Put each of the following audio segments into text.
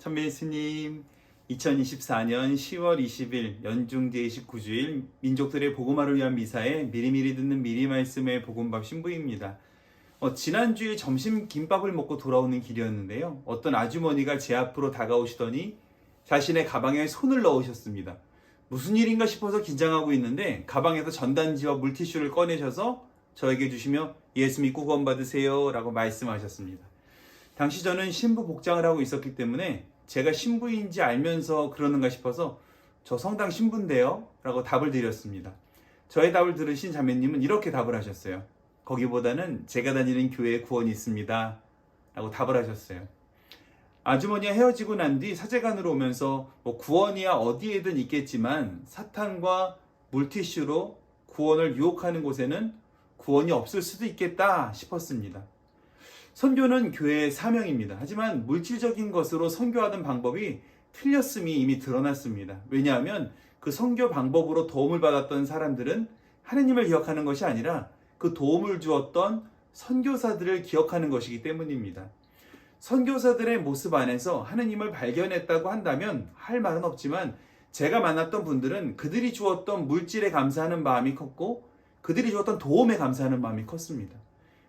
천배 예수님, 2024년 10월 20일 연중 제29주일 민족들의 복음화를 위한 미사에 미리미리 듣는 미리 말씀의 복음밥 신부입니다. 어, 지난주에 점심 김밥을 먹고 돌아오는 길이었는데요. 어떤 아주머니가 제 앞으로 다가오시더니 자신의 가방에 손을 넣으셨습니다. 무슨 일인가 싶어서 긴장하고 있는데 가방에서 전단지와 물티슈를 꺼내셔서 저에게 주시며 예수 믿고 구원 받으세요 라고 말씀하셨습니다. 당시 저는 신부 복장을 하고 있었기 때문에 제가 신부인지 알면서 그러는가 싶어서 저 성당 신부인데요 라고 답을 드렸습니다. 저의 답을 들으신 자매님은 이렇게 답을 하셨어요. 거기보다는 제가 다니는 교회에 구원이 있습니다. 라고 답을 하셨어요. 아주머니와 헤어지고 난 뒤 사제관으로 오면서 뭐 구원이야 어디에든 있겠지만 사탄과 물티슈로 구원을 유혹하는 곳에는 구원이 없을 수도 있겠다 싶었습니다. 선교는 교회의 사명입니다. 하지만 물질적인 것으로 선교하는 방법이 틀렸음이 이미 드러났습니다. 왜냐하면 그 선교 방법으로 도움을 받았던 사람들은 하느님을 기억하는 것이 아니라 그 도움을 주었던 선교사들을 기억하는 것이기 때문입니다. 선교사들의 모습 안에서 하느님을 발견했다고 한다면 할 말은 없지만 제가 만났던 분들은 그들이 주었던 물질에 감사하는 마음이 컸고 그들이 주었던 도움에 감사하는 마음이 컸습니다.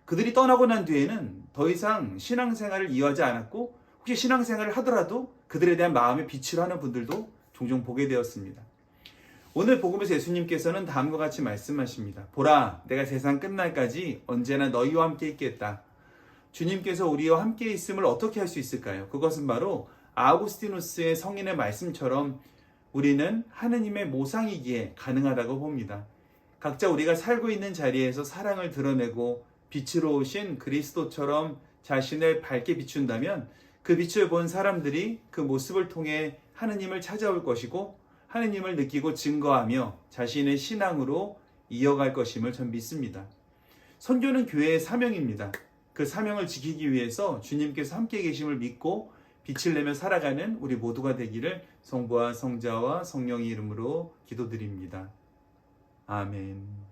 그들이 떠나고 난 뒤에는 더 이상 신앙생활을 이어하지 않았고 혹시 신앙생활을 하더라도 그들에 대한 마음의 빛을 하는 분들도 종종 보게 되었습니다. 오늘 복음에서 예수님께서는 다음과 같이 말씀하십니다. 보라, 내가 세상 끝날까지 언제나 너희와 함께 있겠다. 주님께서 우리와 함께 있음을 어떻게 할 수 있을까요? 그것은 바로 아우구스티누스의 성인의 말씀처럼 우리는 하느님의 모상이기에 가능하다고 봅니다. 각자 우리가 살고 있는 자리에서 사랑을 드러내고 빛으로 오신 그리스도처럼 자신을 밝게 비춘다면 그 빛을 본 사람들이 그 모습을 통해 하느님을 찾아올 것이고 하느님을 느끼고 증거하며 자신의 신앙으로 이어갈 것임을 전 믿습니다. 선교는 교회의 사명입니다. 그 사명을 지키기 위해서 주님께서 함께 계심을 믿고 빛을 내며 살아가는 우리 모두가 되기를 성부와 성자와 성령의 이름으로 기도드립니다. 아멘.